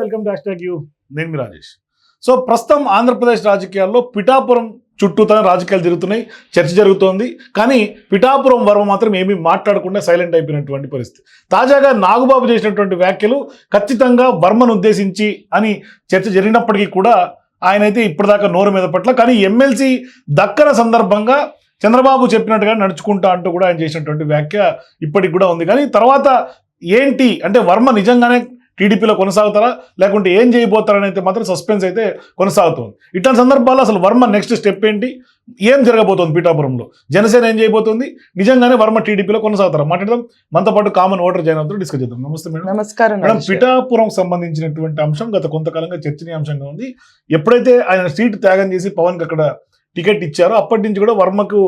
Welcome to hash you నేను మీ Rajesh. So ప్రస్తుతం ఆంధ్రప్రదేశ్ రాజకీయాల్లో పిఠాపురం చుట్టూతన రాజకీయాలు జరుగుతున్నాయి చర్చ జరుగుతోంది. కానీ పిఠాపురం వర్మ మాత్రం ఏమీ మాట్లాడకుండా సైలెంట్ అయిపోయినటువంటి పరిస్థితి. తాజాగా నాగుబాబు చేసినటువంటి వ్యాఖ్యలు ఖచ్చితంగా వర్మను ఉద్దేశించి అని చర్చ జరిగినప్పటికీ కూడా ఆయన అయితే ఇప్పటిదాకా నోరు మీద పట్ల. కానీ ఎమ్మెల్సీ దక్కన సందర్భంగా చంద్రబాబు చెప్పినట్టుగా నడుచుకుంటా అంటూ కూడా ఆయన చేసినటువంటి వ్యాఖ్య ఇప్పటికి కూడా ఉంది. కానీ తర్వాత ఏంటి అంటే వర్మ నిజంగానే టీడీపీలో కొనసాగుతారా? లేకుంటే ఏం చేయబోతారని అయితే మాత్రం సస్పెన్స్ అయితే కొనసాగుతుంది. ఇట్లాంటి సందర్భాల్లో అసలు వర్మ నెక్స్ట్ స్టెప్ ఏంటి? ఏం జరగబోతోంది పీఠాపురంలో? జనసేన ఏం చేయబోతోంది? నిజంగానే వర్మ టీడీపీలో కొనసాగుతారా? మాట్లాడదాం. మనతో పాటు కామన్ ఓటర్ జాయిన్ అవుతారు డిస్కస్ చేద్దాం. నమస్తే మేడం. నమస్కారం మేడం. పిఠాపురం సంబంధించినటువంటి అంశం గత కొంతకాలంగా చర్చనీయాంశంగా ఉంది. ఎప్పుడైతే ఆయన సీట్ త్యాగం చేసి పవన్కి అక్కడ టికెట్ ఇచ్చారో అప్పటి నుంచి కూడా వర్మకు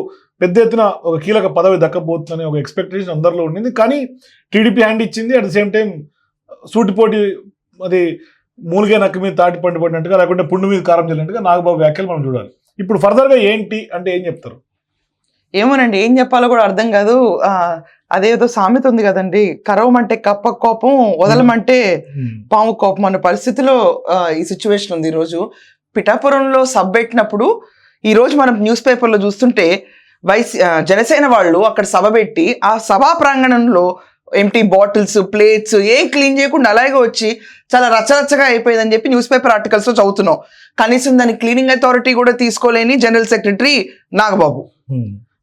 పెద్ద ఎత్తున ఒక కీలక పదవి దక్కబోతుందనే ఒక ఎక్స్పెక్టేషన్ అందరిలో ఉండింది. కానీ టీడీపీ హ్యాండ్ ఇచ్చింది. అట్ ద సేమ్ టైం సూటిపోటి అది మూలిగే నక్క మీద తాటి పండు పడినట్టుగా లేకుంటే పుండు మీద కారం చల్లినట్టుగా నాగబాబు వ్యాఖ్యలు మనం చూడాలి. ఇప్పుడు ఫర్దర్గా ఏంటి అంటే ఏం చెప్తారు? ఏమోనండి ఏం చెప్పాలో కూడా అర్థం కాదు. అదేదో సామెత ఉంది కదండి. కరవమంటే కప్ప కోపం వదలమంటే పాము కోపం అన్న పరిస్థితిలో ఈ సిచ్యువేషన్ ఉంది ఈరోజు. పిఠాపురంలో సబ్ పెట్టినప్పుడు ఈ రోజు మనం న్యూస్ పేపర్లో చూస్తుంటే వైసీ జనసేన వాళ్ళు అక్కడ సభ పెట్టి ఆ సభా ప్రాంగణంలో ఎంటీ బాటిల్స్ ప్లేట్స్ ఏం క్లీన్ చేయకుండా అలాగే వచ్చి చాలా రచ్చరచ్చగా అయిపోయిందని చెప్పి న్యూస్ పేపర్ ఆర్టికల్స్లో చదువుతున్నాం. కనీసం దాని క్లీనింగ్ అథారిటీ కూడా తీసుకోలేని జనరల్ సెక్రటరీ నాగబాబు.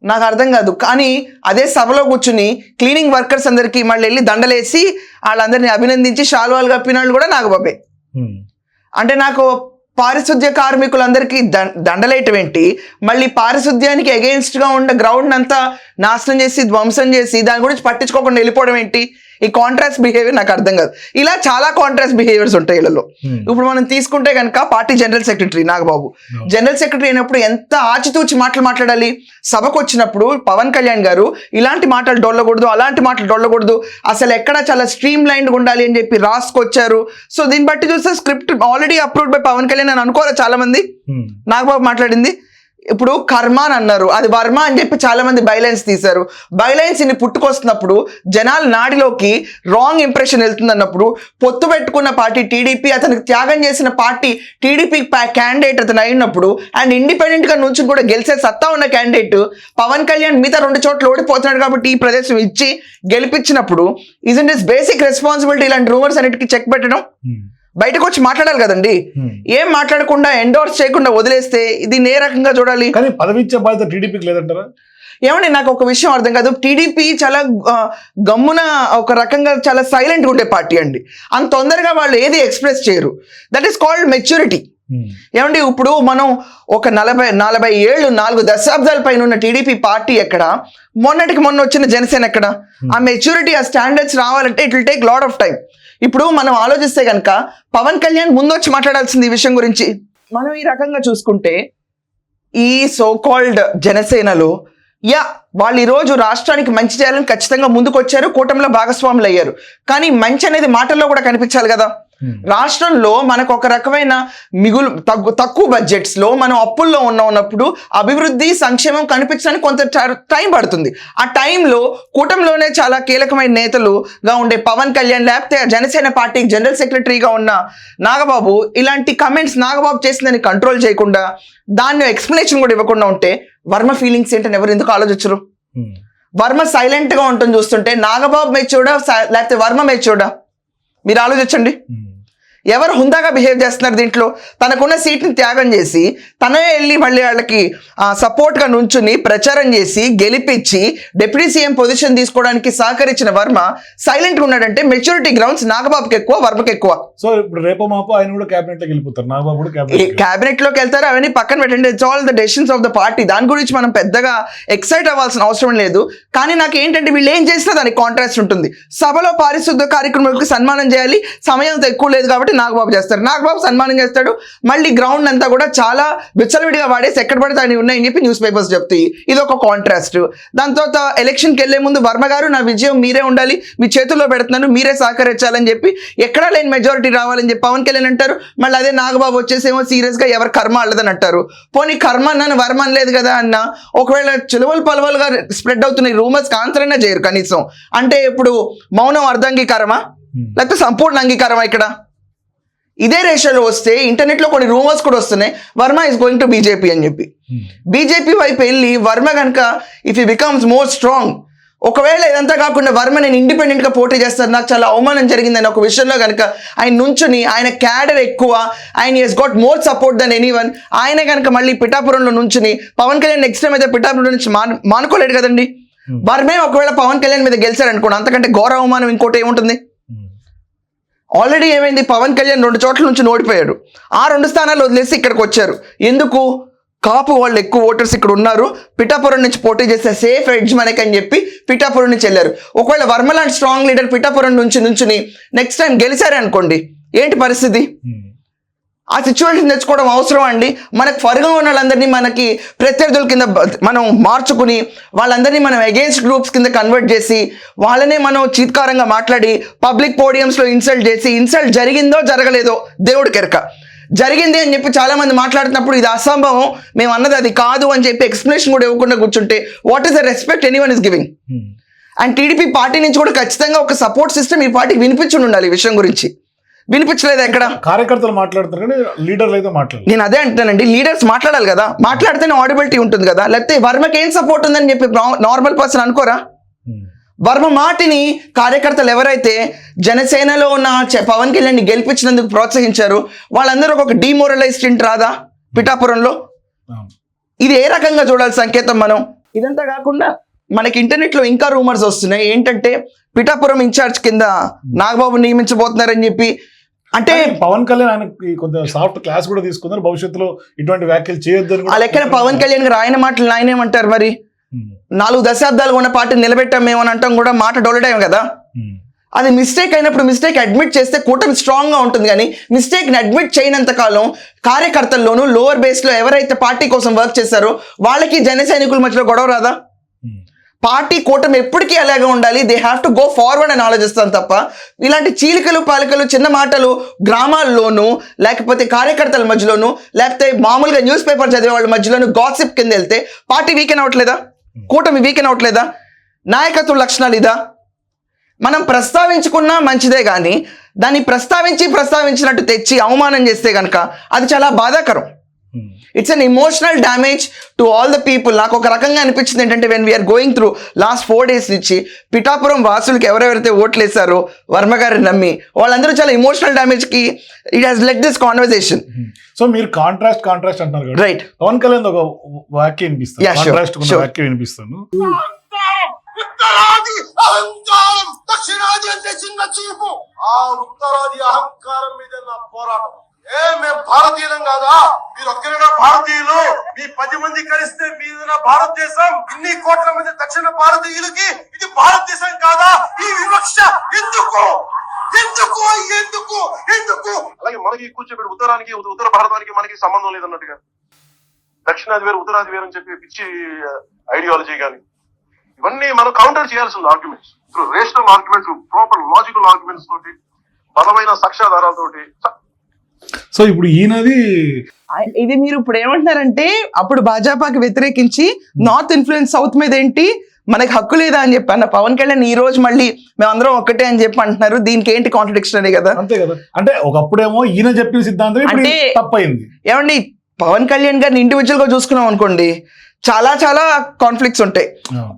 నాకు అర్థం కాదు. కానీ అదే సభలో కూర్చుని క్లీనింగ్ వర్కర్స్ అందరికీ మళ్ళీ వెళ్ళి దండలేసి వాళ్ళందరినీ అభినందించి శాలువాలు కప్పిన వాళ్ళు కూడా నాగబాబే. అంటే నాకు పారిశుద్ధ్య కార్మికులందరికీ ద- దండలేయటం ఏంటి మళ్ళీ పారిశుద్ధ్యానికి అగెయిన్స్ట్గా ఉన్న గ్రౌండ్ అంతా నాశనం చేసి ధ్వంసం చేసి దాని గురించి పట్టించుకోకుండా వెళ్ళిపోవడం ఏంటి ఈ కాంట్రాస్ట్ బిహేవియర్ నాకు అర్థం కాదు. ఇలా చాలా కాంట్రాస్ట్ బిహేవియర్స్ ఉంటాయి వీళ్ళలో ఇప్పుడు మనం తీసుకుంటే కనుక party general secretary Nagababu. General secretary అయినప్పుడు ఎంత ఆచితూచి మాటలు మాట్లాడాలి? సభకు వచ్చినప్పుడు పవన్ కళ్యాణ్ గారు ఇలాంటి మాటలు డొల్లకూడదు అలాంటి మాటలు డొల్లకూడదు. అసలు ఎక్కడ చాలా స్ట్రీమ్ లైన్ ఉండాలి అని చెప్పి రాసుకొచ్చారు. సో దీన్ని బట్టి చూస్తే script already approved by Pawan Kalyan అని అనుకోరా చాలా మంది నాగబాబు మాట్లాడింది. ఇప్పుడు కర్మ అని అన్నారు. అది వర్మ అని చెప్పి చాలా మంది బైలైన్స్ తీశారు. బైలైన్స్ని పుట్టుకొస్తున్నప్పుడు జనాల నాడిలోకి రాంగ్ ఇంప్రెషన్ వెళ్తుంది అన్నప్పుడు పొత్తు పెట్టుకున్న పార్టీ టీడీపీ అతనికి త్యాగం చేసిన పార్టీ టీడీపీ క్యాండిడేట్ అతను అయినప్పుడు అండ్ ఇండిపెండెంట్గా నుంచి కూడా గెలిచే సత్తా ఉన్న క్యాండిడేట్ పవన్ కళ్యాణ్ మిగతా రెండు చోట్ల ఓడిపోతున్నాడు కాబట్టి ఈ ప్రదేశం ఇచ్చి గెలిపించినప్పుడు ఇజన్ ఇస్ బేసిక్ రెస్పాన్సిబిలిటీ ఇలాంటి రూమర్స్ అన్నిటికీ చెక్ పెట్టడం? Hmm. బయటకు వచ్చి మాట్లాడాలి కదండి. ఏం మాట్లాడకుండా ఎండోర్స్ చేయకుండా వదిలేస్తే ఇది ఏ రకంగా చూడాలి? కానీ పదవి ఇచ్చే బాధ్యత టీడీపీకి లేదంటారా? ఏమండి నాకు ఒక విషయం అర్థం కాదు. టీడీపీ చాలా గమ్మున ఒక రకంగా చాలా సైలెంట్గా ఉండే పార్టీ అండి. అంత తొందరగా వాళ్ళు ఏది ఎక్స్ప్రెస్ చేయరు. దట్ ఈస్ కాల్డ్ మెచ్యూరిటీ ఏమండి ఇప్పుడు మనం ఒక నలభై నలభై ఏళ్ళు నాలుగు దశాబ్దాల పైన ఉన్న టీడీపీ పార్టీ ఎక్కడ? మొన్నటికి మొన్న వచ్చిన జనసేన ఎక్కడ? ఆ మెచ్యూరిటీ ఆ స్టాండర్డ్స్ రావాలంటే it will take lot of time ఇప్పుడు మనం ఆలోచిస్తే కనుక పవన్ కళ్యాణ్ ముందు వచ్చి మాట్లాడాల్సింది ఈ విషయం గురించి. మనం ఈ రకంగా చూసుకుంటే ఈ సోకాల్డ్ జనసేనలో యా వాళ్ళు ఈరోజు రాష్ట్రానికి మంచి చేయాలని ఖచ్చితంగా ముందుకు వచ్చారు కూటమిలో భాగస్వాములు అయ్యారు కానీ మంచి అనేది మాటల్లో కూడా కనిపించాలి కదా. రాష్ట్రంలో మనకు ఒక రకమైన మిగులు తగ్గు తక్కువ బడ్జెట్స్లో మనం అప్పుల్లో ఉన్న ఉన్నప్పుడు అభివృద్ధి సంక్షేమం కనిపించడానికి కొంత ట- పడుతుంది. ఆ టైంలో కూటమిలోనే చాలా కీలకమైన నేతలుగా ఉండే పవన్ కళ్యాణ్ లేకపోతే జనసేన పార్టీకి జనరల్ సెక్రటరీగా ఉన్న నాగబాబు ఇలాంటి కమెంట్స్ నాగబాబు చేసిందని కంట్రోల్ చేయకుండా దాన్ని ఎక్స్ప్లెనేషన్ కూడా ఇవ్వకుండా ఉంటే వర్మ ఫీలింగ్స్ ఏంటని ఎవరు ఎందుకు ఆలోచించరు? వర్మ సైలెంట్గా ఉంటుంది చూస్తుంటే నాగబాబు మెచ్చూడా లేకపోతే వర్మ మెచ్చూడా మీరు ఆలోచించండి. ఎవరు హుందాగా బిహేవ్ చేస్తున్నారు దీంట్లో? తనకున్న సీట్ని త్యాగం చేసి తనే వెళ్ళి మళ్ళీ వాళ్ళకి సపోర్ట్గా నుంచుని ప్రచారం చేసి గెలిపించి డిప్యూటీ సీఎం పొజిషన్ తీసుకోవడానికి సహకరించిన వర్మ సైలెంట్గా ఉన్నాడంటే మెచ్యూరిటీ గ్రౌండ్స్ నాగబాబుకి ఎక్కువ వర్మకి ఎక్కువ. సో ఇప్పుడు రేపో మాపో ఆయన కూడా క్యాబినెట్లోకి వెళ్ళిపోతారు. నాగబాబు కూడా క్యాబినెట్లోకి వెళ్తారు. అవన్నీ పక్కన పెట్టండి. It's all the decisions of the party దాని గురించి మనం పెద్దగా ఎక్సైట్ అవ్వాల్సిన అవసరం లేదు. కానీ నాకు ఏంటంటే వీళ్ళు ఏం చేసినా దానికి కాంట్రాస్ట్ ఉంటుంది. సభలో పారిశుద్ధ కార్యక్రమాలకు సన్మానం చేయాలి. సమయం ఎక్కువ లేదు కాబట్టి నాగబాబు చేస్తారు. నాగబాబు సన్మానం చేస్తాడు. మళ్ళీ గ్రౌండ్ అంతా కూడా చాలా విచ్చలవిడిగా వాడేసి ఎక్కడ పడితే ఆయన ఉన్నాయని చెప్పి న్యూస్ పేపర్స్ చెప్తాయి. ఇది ఒక కాంట్రాస్ట్ దాని తర్వాత ఎలక్షన్కి వెళ్ళే ముందు వర్మ గారు నా విజయం మీరే ఉండాలి. మీ చేతుల్లో పెడుతున్నాను. మీరే సహకరించాలని చెప్పి ఎక్కడా లేని మెజారిటీ రావాలని చెప్పి పవన్ కళ్యాణ్ అంటారు. మళ్ళీ అదే నాగబాబు వచ్చేసేమో సీరియస్గా ఎవరు కర్మ అల్లదని అంటారు. పోనీ కర్మ అన్నాను వర్మ అనలేదు కదా అన్న? ఒకవేళ చిలువలు పలువలుగా స్ప్రెడ్ అవుతున్న రూమర్స్ ఆన్సర్ అయినా చేయరు కనీసం. అంటే ఇప్పుడు మౌనం అర్ధాంగీకారమా? లేకపోతే సంపూర్ణ అంగీకారమా ఇక్కడ? ఇదే రేషియోలో వస్తే ఇంటర్నెట్లో కొన్ని రూమర్స్ కూడా వస్తున్నాయి. Varma is going to BJP అని చెప్పి. బీజేపీ వైపు వెళ్ళి వర్మ కనుక ఇఫ్ ఈ బికమ్స్ మోర్ స్ట్రాంగ్ ఒకవేళ ఇదంతా కాకుండా వర్మ నేను ఇండిపెండెంట్గా పోటీ చేస్తాను నాకు చాలా అవమానం జరిగిందని ఒక విషయంలో కనుక ఆయన నుంచుని ఆయన క్యాడర్ ఎక్కువ ఆయన he's got more support than any one ఆయన కనుక మళ్ళీ పిఠాపురంలో నుంచుని పవన్ కళ్యాణ్ నెక్స్ట్ టైం అయితే పిఠాపురం నుంచి మాను మానుకోలేడు కదండి. వర్మే ఒకవేళ పవన్ కళ్యాణ్ మీద గెలిచాడు అనుకోండి అంతకంటే ఘోర అవమానం ఇంకోటి ఏముంటుంది? ఆల్రెడీ ఏమైంది? పవన్ కళ్యాణ్ రెండు చోట్ల నుంచి ఓడిపోయాడు ఆ రెండు స్థానాలు వదిలేసి ఇక్కడికి వచ్చారు. ఎందుకు? కాపు వాళ్ళు ఎక్కువ ఓటర్స్ ఇక్కడ ఉన్నారు. పిఠాపురం నుంచి పోటీ చేస్తే సేఫ్ ఎడ్జ్ మనకి అని చెప్పి పిఠాపురం నుంచి వెళ్ళారు. ఒకవేళ వర్మ లాంటి స్ట్రాంగ్ లీడర్ పిఠాపురం నుంచి నుంచుని నెక్స్ట్ టైం గెలిచారనుకోండి ఏంటి పరిస్థితి? Hmm. ఆ సిచ్యువేషన్ తెచ్చుకోవడం అవసరం అండి? మనకు ఫరుగా ఉన్న వాళ్ళందరినీ మనకి ప్రత్యర్థుల కింద మనం మార్చుకుని వాళ్ళందరినీ మనం అగేన్స్ట్ గ్రూప్స్ కింద కన్వర్ట్ చేసి వాళ్ళనే మనం చీత్కారంగా మాట్లాడి పబ్లిక్ పోడియంస్లో ఇన్సల్ట్ చేసి ఇన్సల్ట్ జరిగిందో జరగలేదో దేవుడి కెరక. జరిగింది అని చెప్పి చాలా మంది మాట్లాడుతున్నప్పుడు ఇది అసంభవం మేము అన్నది అది కాదు అని చెప్పి ఎక్స్ప్లెనేషన్ కూడా ఇవ్వకుండా కూర్చుంటే what is the respect any one is giving and TDP party నుంచి కూడా ఖచ్చితంగా ఒక సపోర్ట్ సిస్టమ్ ఈ పార్టీకి వినిపించి ఉండాలి ఈ విషయం గురించి. వినిపించలేదు ఎక్కడ? కార్యకర్తలు మాట్లాడుతారు కానీ లీడర్లు అయితే మాట్లాడలేదు నేను అదే అంటానండి లీడర్స్ మాట్లాడాలి కదా. మాట్లాడితేనే ఆడిబిలిటీ ఉంటుంది కదా. లేకపోతే వర్మకి ఏం సపోర్ట్ ఉందని చెప్పి నార్మల్ పర్సన్ అనుకోరా? వర్మ మాటిని కార్యకర్తలు ఎవరైతే జనసేనలో ఉన్న పవన్ కళ్యాణ్ గెలిపించినందుకు ప్రోత్సహించారు వాళ్ళందరూ ఒక డిమోరలైజ్డ్ రాదా పిఠాపురంలో? ఇది ఏ రకంగా చూడాలి సంకేతం మనం? ఇదంతా కాకుండా మనకి ఇంటర్నెట్లో ఇంకా రూమర్స్ వస్తున్నాయి. ఏంటంటే పిఠాపురం ఇన్ఛార్జ్ కింద నాగబాబు నియమించబోతున్నారని చెప్పి అంటే పవన్ కళ్యాణ్ ఆయనకి కొంత సాఫ్ట్ క్లాస్ కూడా తీసుకున్నారు భవిష్యత్తులో ఇటువంటి వ్యాఖ్యలు చేయొద్దని ఆ లెక్కన పవన్ కళ్యాణ్ గారు ఆయన మాటలు ఆయన ఏమంటారు మరి. నాలుగు దశాబ్దాలు ఉన్న పార్టీని నిలబెట్టాం మేము అని అంటాం కూడా మాట డొలడాం కదా. అది మిస్టేక్ అయినప్పుడు మిస్టేక్ అడ్మిట్ చేస్తే కూటమి స్ట్రాంగ్గా ఉంటుంది కానీ మిస్టేక్ని అడ్మిట్ చేయనంత కాలం కార్యకర్తల్లోనూ లోవర్ బేస్లో ఎవరైతే పార్టీ కోసం వర్క్ చేశారో వాళ్ళకి జన సైనికుల మధ్యలో గొడవ రాదా. పార్టీ కూటమి ఎప్పటికీ అలాగే ఉండాలి. They have to go forward అని ఆలోచిస్తాను తప్ప ఇలాంటి చీలికలు పాలికలు చిన్న మాటలు గ్రామాల్లోనూ లేకపోతే కార్యకర్తల మధ్యలోనూ లేకపోతే మామూలుగా న్యూస్ పేపర్ చదివే వాళ్ళ మధ్యలోనూ గాసిప్ కింద వెళ్తే పార్టీ వీకెన్ అవ్వట్లేదా కూటమి వీకెన్ అవ్వట్లేదా నాయకత్వ లక్షణాలు ఇదా? మనం ప్రస్తావించుకున్నా మంచిదే కానీ దాన్ని ప్రస్తావించి ప్రస్తావించినట్టు తెచ్చి అవమానం చేస్తే కనుక అది చాలా బాధాకరం. It's an emotional damage to all the people నాకు ఒక రకంగా అనిపించింది ఏంటంటే when we are going through last four days నుంచి పిఠాపురం వాసులకి ఎవరెవరైతే ఓట్లు వేశారో వర్మ గారిని నమ్మి వాళ్ళందరూ చాలా emotional డ్యామేజ్కి it has led this conversation. So మీరు కాంట్రాస్ట్ కాంట్రాస్ట్ అంటారు కదా. రైట్ పవన్ కళ్యాణ్ ఒక వాక్యం వినిపిస్తాను. వాక్యం వినిపిస్తాను ఉత్తరాది అహంకారం దక్షిణాది అంటే చిన్న చూపు. ఆ ఉత్తరాది అహంకారం మీద నా పోరాటం. ఏ మేము భారతీయులం కాదా? మీరు ఒక్కరిగా భారతీయులు? మీ పది మంది కలిస్తే మీద భారతదేశం ఇన్ని కోట్ల మంది దక్షిణ భారతీయులకి ఇది భారతదేశం కాదా? ఈ వివక్ష ఎందుకు? ఎందుకు? ఎందుకు? ఎందుకు? అలాగే మనకి కూర్చోబెట్టి ఉత్తరానికి ఉత్తర భారతానికి మనకి సంబంధం లేదన్నట్టుగా. దక్షిణాది వేరు ఉత్తరాది వేరు అని చెప్పి పిచ్చి ఐడియాలజీ కానీ ఇవన్నీ మనం కౌంటర్ చేయాల్సిన arguments rational arguments proper logical arguments తోటి బలమైన సాక్ష్యాధారాలతోటి సో ఇప్పుడు ఈయనది ఇది మీరు ఇప్పుడు ఏమంటున్నారంటే అప్పుడు భాజపాకి వ్యతిరేకించి నార్త్ ఇన్ఫ్లుయెన్స్ సౌత్ మీద ఏంటి మనకి హక్కు లేదా అని చెప్పి అన్న పవన్ కళ్యాణ్ ఈ రోజు మళ్ళీ మేమందరం ఒక్కటే అని చెప్పి అంటున్నారు. దీనికి ఏంటి కాంట్రడిక్షనరీ కదా? అంతే కదా. అంటే ఒకప్పుడేమో ఈయన చెప్పిన సిద్ధాంతం ఇప్పుడు అంటే- తప్పైంది ఏమండి పవన్ కళ్యాణ్ గారిని ఇండివిజువల్గా చూసుకున్నాం అనుకోండి చాలా చాలా కాన్ఫ్లిక్ట్స్ ఉంటాయి.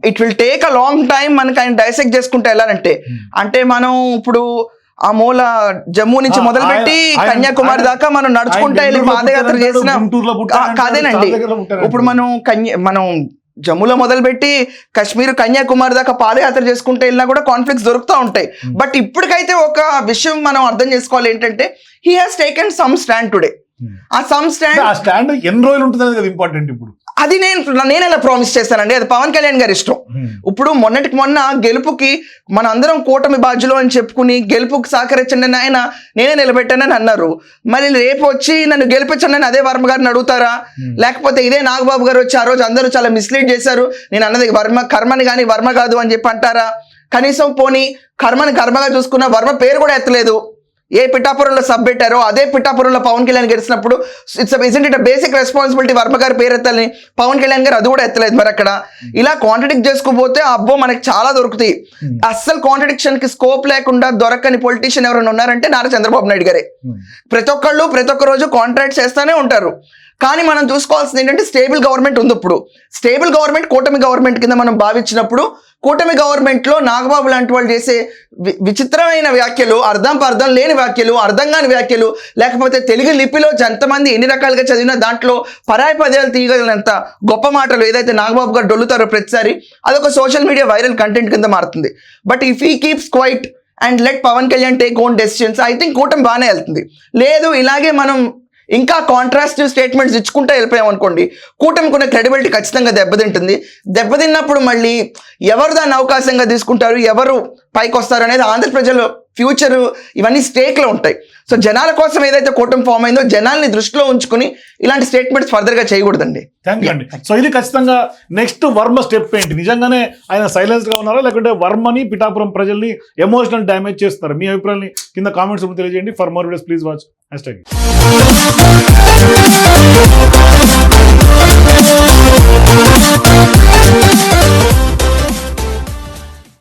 It will take a long time మనకి ఆయన డైసెక్ట్ చేసుకుంటే వెళ్ళాలంటే అంటే మనం ఇప్పుడు ఆ మూల జమ్మూ నుంచి మొదలుపెట్టి ఆయన- ఆయన- కన్యాకుమారి దాకా మనం నడుచుకుంటా వెళ్ళి పాదయాత్ర చేసిన కాదేనండి. ఇప్పుడు మనం కన్య మనం జమ్ములో మొదలుపెట్టి కాశ్మీర్ కన్యాకుమారి దాకా పాదయాత్ర చేసుకుంటే వెళ్ళినా కూడా కాన్ఫ్లిక్ట్స్ దొరుకుతూ ఉంటాయి. బట్ ఇప్పటికైతే ఒక విషయం మనం అర్థం చేసుకోవాలి ఏంటంటే he has taken some stand today Hmm. Uh some stand ఆ స్టాండ్ ఎన్ని రోజులు ఉంటుంది కదా ఇంపార్టెంట్ ఇప్పుడు. అది నేను నేను ఎలా ప్రామిస్ చేశానండి అది పవన్ కళ్యాణ్ గారి ఇష్టం. ఇప్పుడు మొన్నటికి మొన్న గెలుపుకి మన అందరం కూటమి బాధ్యులు అని చెప్పుకుని గెలుపుకి సహకరించండి అని ఆయన నేనే నిలబెట్టానని అన్నారు. మరి రేపు వచ్చి నన్ను గెలిపించండి అని అదే వర్మ గారిని అడుగుతారా? లేకపోతే ఇదే నాగబాబు గారు వచ్చి ఆ రోజు అందరూ చాలా మిస్లీడ్ చేశారు. నేను అన్నది వర్మ కర్మని కానీ వర్మ కాదు అని చెప్పి అంటారా? కనీసం పోనీ కర్మని కర్మగా చూసుకున్న వర్మ పేరు కూడా ఎత్తలేదు. ఏ పిఠాపురంలో సబ్ పెట్టారో అదే పిఠాపురంలో పవన్ కళ్యాణ్ గెలిచినప్పుడు it's is it basic responsibility Varma గారి పేరు ఎత్తాలని పవన్ కళ్యాణ్ గారు అది కూడా ఎత్తలేదు మరి అక్కడ. ఇలా కాంట్రడిక్ట్ చేసుకోపోతే అబ్బో మనకి చాలా దొరుకుతాయి. అస్సలు కాంట్రడిక్షన్కి స్కోప్ లేకుండా దొరకని పొలిటీషియన్ ఎవరైనా ఉన్నారంటే నారా చంద్రబాబు నాయుడు గారే. ప్రతి ఒక్కళ్ళు ప్రతి ఒక్క రోజు కాంట్రాక్ట్ చేస్తూనే ఉంటారు. కానీ మనం చూసుకోవాల్సింది ఏంటంటే స్టేబుల్ గవర్నమెంట్ ఉంది ఇప్పుడు. స్టేబుల్ గవర్నమెంట్ కూటమి గవర్నమెంట్ కింద మనం భావించినప్పుడు కూటమి గవర్నమెంట్లో నాగబాబు లాంటి వాళ్ళు చేసే వి- విచిత్రమైన వ్యాఖ్యలు అర్థం పర్థం లేని వ్యాఖ్యలు అర్థం కాని వ్యాఖ్యలు లేకపోతే తెలుగు లిపిలో ఎంతమంది ఎన్ని రకాలుగా చదివినా దాంట్లో పరాయి పదాలు తీయగలిగినంత గొప్ప మాటలు ఏదైతే నాగబాబు గారు డొల్లుతారో ప్రతిసారి అదొక సోషల్ మీడియా వైరల్ కంటెంట్ కింద మారుతుంది. But if he keeps quiet and let Pawan Kalyan take own decisions I think కూటమి బాగానే వెళ్తుంది. లేదు ఇలాగే మనం ఇంకా కాంట్రాస్టివ్ స్టేట్మెంట్స్ ఇచ్చుకుంటూ వెళ్ళిపోయామనుకోండి కూటమికి ఉన్న క్రెడిబిలిటీ ఖచ్చితంగా దెబ్బతింటుంది. దెబ్బతిన్నప్పుడు మళ్ళీ ఎవరు దాన్ని అవకాశంగా తీసుకుంటారు ఎవరు పైకి వస్తారు అనేది ఆంధ్రప్రజలు ఫ్యూచర్ ఇవన్నీ స్టేక్లో ఉంటాయి. సో జనాల కోసం ఏదైతే కూటమి ఫామ్ అయిందో జనాల్ని దృష్టిలో ఉంచుకుని ఇలాంటి స్టేట్మెంట్స్ ఫర్దర్గా చేయకూడదండి. థ్యాంక్ యూ అండి. సో ఇది ఖచ్చితంగా నెక్స్ట్ వర్మ స్టెప్ ఏంటి? నిజంగానే ఆయన సైలెన్స్గా ఉన్నారా? లేకుంటే వర్మని పిఠాపురం ప్రజల్ని ఎమోషనల్ డ్యామేజ్ చేస్తారు మీ అభిప్రాయాన్ని కింద కామెంట్స్ తెలియజేయండి. For more videos please watch ಅಷ್ಟಾಗಿ do you.